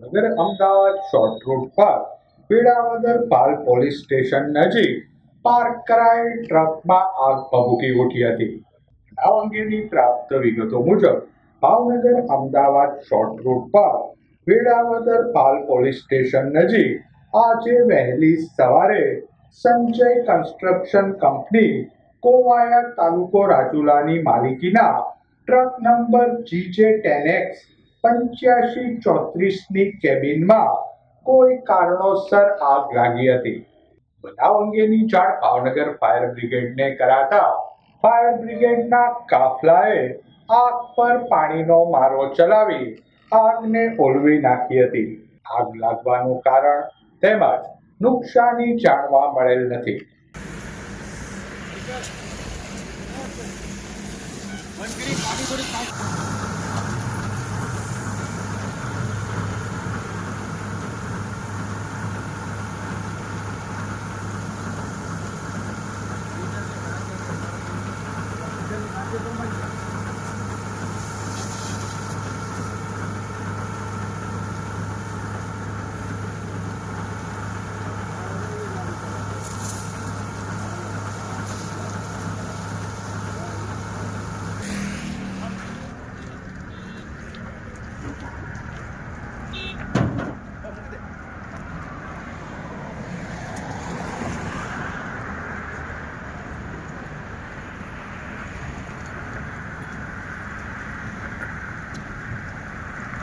Bhavnagar, Ahmedabad, short route પર Velavadar Pal police station નજીક park કરાયેલ ટ્રકમાં આગ ભભૂકી ઉઠી હતી. આ અંગેની પ્રાપ્ત વિગતો મુજબ, ભાવનગર, અમદાવાદ, શોર્ટ રૂટ પર વેળાવદર પાલ પોલીસ સ્ટેશન નજીક આજે વહેલી સવારે સંજય કન્સ્ટ્રક્શન કંપની, કોવાયા તાલુકો રાજુલાની માલિકીના truck number GJ ten X પંચ્યાસી ચોત્રીસની કેબિનમાં કોઈ કારણોસર આગ લાગી હતી. બનાવ અંગેની જાણ ભાવનગર ફાયર બ્રિગેડને કરાતા ફાયર બ્રિગેડના કાફલાએ આગ પર પાણીનો મારો ચલાવી આગને ઓલવી નાખી હતી. આગ લાગવાનું કારણ તેમજ નુકસાની જાણવા મળેલ નથી. બંધ કરી